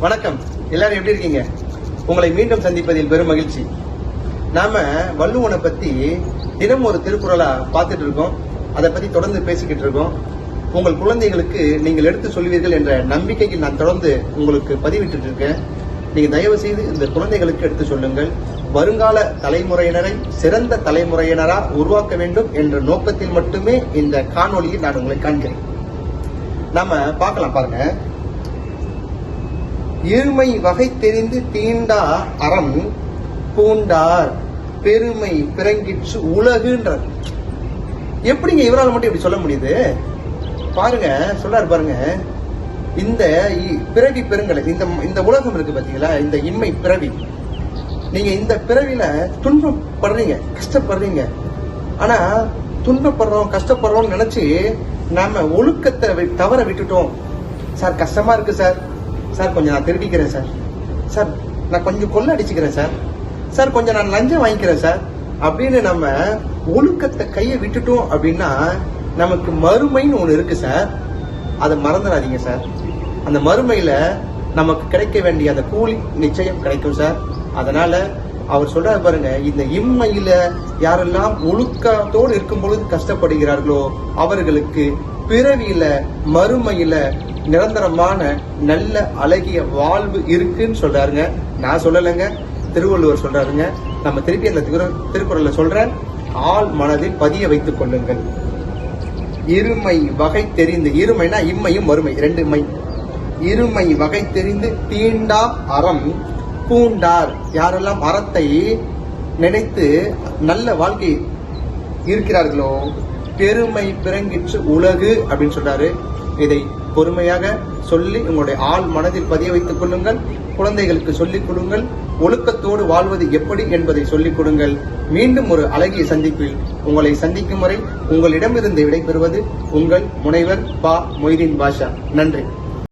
வணக்கம். எல்லாரும் எப்படி இருக்கீங்க? உங்களை மீண்டும் சந்திப்பதில் பெரும் மகிழ்ச்சி. நாம வள்ளுவனை பத்தி தினம் ஒரு திருக்குறளா பார்த்துட்டு இருக்கோம். அதை பத்தி தொடர்ந்து பேசிக்கிட்டு இருக்கோம். உங்கள் குழந்தைகளுக்கு நீங்கள் எடுத்து சொல்வீர்கள் என்ற நம்பிக்கையில் நான் தொடர்ந்து உங்களுக்கு பதிவிட்டு இருக்கேன். நீங்க தயவு செய்து இந்த குழந்தைகளுக்கு எடுத்து சொல்லுங்கள். வருங்கால தலைமுறையினரை சிறந்த தலைமுறையினரா உருவாக்க வேண்டும் என்ற நோக்கத்தில் மட்டுமே இந்த காணொலியை நான் உங்களை காண்கிறேன். நாம பார்க்கலாம் பாருங்க. இருமை வகை தெரிந்து தீண்டா அறம் பூண்டார். பெருமை பிறங்கிற்று உலகுன்றார் எப்படிங்க இவரால் மட்டும் இப்படி சொல்ல முடியுது? பாருங்க சொல்றாரு பாருங்க. இந்த இ- பிறவி பெருங்கலை இந்த இந்த உலகம் இருக்கு பாத்தீங்களா? இந்த இன்மை பிறவி. நீங்க இந்த பிறவில துன்பப்படுறீங்க கஷ்டப்படுறீங்க. ஆனா துன்பப்படுறோம் கஷ்டப்படுறோம்னு நினைச்சு நாம ஒழுக்கத்தை வி- தவற விட்டுட்டோம். சார் கஷ்டமா இருக்கு சார். சார் கொஞ்சம் நான் திருடிக்கிறேன் சார். சார் நான் கொஞ்சம் கொள்ள அடிச்சுக்கிறேன் சார். சார் கொஞ்சம் நான் லஞ்சம் வாங்கிக்கிறேன் சார். அப்படின்னு நம்ம ஒழுக்கத்தை கையை விட்டுட்டோம் அப்படின்னா நமக்கு மறுமைன்னு ஒன்று இருக்கு சார். அதை மறந்துடாதீங்க சார். அந்த மறுமையில் நமக்கு கிடைக்க வேண்டிய அந்த கூலி நிச்சயம் கிடைக்கும் சார். அதனால அவர் சொல்றாரு பாருங்க இந்த இம்மையில யாரெல்லாம் ஒழுக்கத்தோடு இருக்கும் பொழுது கஷ்டப்படுகிறார்களோ அவர்களுக்கு பிறவியில மறுமையில நிரந்தரமான நல்ல அழகிய வாழ்வு இருக்குன்னு சொல்றாருங்க. நான் சொல்லலைங்க. திருவள்ளுவர் சொல்றாருங்க. நம்ம திருப்பி அந்த திரு- திருக்குறள்ல சொல்றேன். ஆள் மனதில் பதிய வைத்துக் கொள்ளுங்கள். இருமை வகை தெரிந்து இருமைனா இம்மையும் வறுமை ரெண்டு மை இருமை வகை தெரிந்து தீண்டா அறம் பூண்டார் யாரெல்லாம் அறத்தை நினைத்து நல்ல வாழ்க்கை இருக்கிறார்களோ பெருமை பிறங்கிற்று உலகு அப்படின்னு சொல்றாரு. இதை பொறுமையாக சொல்லி உங்களுடைய ஆள் மனதில் பதிய வைத்துக் கொள்ளுங்கள். குழந்தைகளுக்கு சொல்லிக் கொடுங்கள். ஒழுக்கத்தோடு வாழ்வது எப்படி என்பதை சொல்லிக் கொடுங்கள். மீண்டும் ஒரு அழகிய சந்திப்பில் உங்களை சந்திக்கும் வரை உங்களிடமிருந்து விடைபெறுவது உங்கள் முனைவர் பா மொய்தீன் பாஷா. நன்றி.